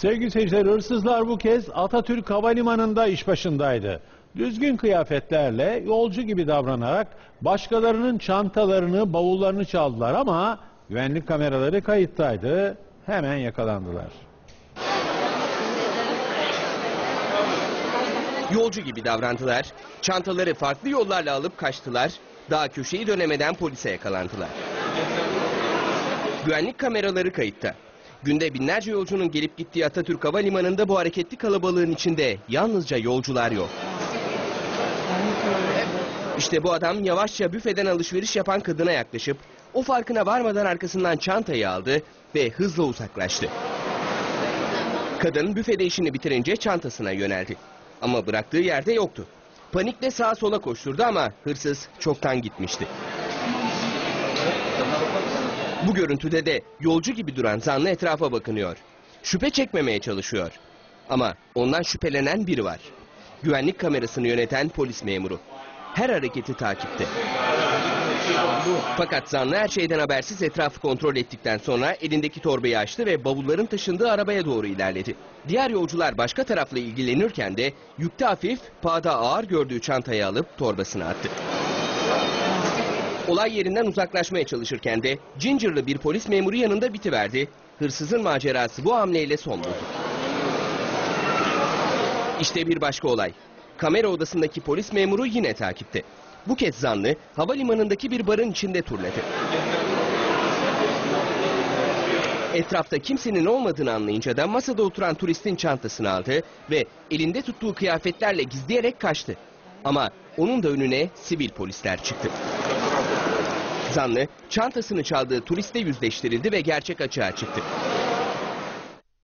Sevgili seyirciler hırsızlar bu kez Atatürk Havalimanı'nda iş başındaydı. Düzgün kıyafetlerle yolcu gibi davranarak başkalarının çantalarını, bavullarını çaldılar ama güvenlik kameraları kayıttaydı. Hemen yakalandılar. Yolcu gibi davrandılar, çantaları farklı yollarla alıp kaçtılar, daha köşeyi dönemeden polise yakalandılar. Güvenlik kameraları kayıtta. Günde binlerce yolcunun gelip gittiği Atatürk Havalimanı'nda bu hareketli kalabalığın içinde yalnızca yolcular yok. İşte bu adam yavaşça büfeden alışveriş yapan kadına yaklaşıp o farkına varmadan arkasından çantayı aldı ve hızla uzaklaştı. Kadın büfede işini bitirince çantasına yöneldi. Ama bıraktığı yerde yoktu. Panikle sağa sola koşturdu ama hırsız çoktan gitmişti. Bu görüntüde de yolcu gibi duran zanlı etrafa bakınıyor. Şüphe çekmemeye çalışıyor. Ama ondan şüphelenen biri var. Güvenlik kamerasını yöneten polis memuru. Her hareketi takipte. Fakat zanlı her şeyden habersiz etrafı kontrol ettikten sonra elindeki torbayı açtı ve bavulların taşındığı arabaya doğru ilerledi. Diğer yolcular başka tarafla ilgilenirken de yükte hafif, pahada ağır gördüğü çantayı alıp torbasına attı. Olay yerinden uzaklaşmaya çalışırken de Ginger'lı bir polis memuru yanında bitiverdi. Hırsızın macerası bu hamleyle son buldu. İşte bir başka olay. Kamera odasındaki polis memuru yine takipte. Bu kez zanlı havalimanındaki bir barın içinde turladı. Etrafta kimsenin olmadığını anlayınca da masada oturan turistin çantasını aldı ve elinde tuttuğu kıyafetlerle gizleyerek kaçtı. Ama onun da önüne sivil polisler çıktı. Zanlı çantasını çaldığı turistle yüzleştirildi ve gerçek açığa çıktı.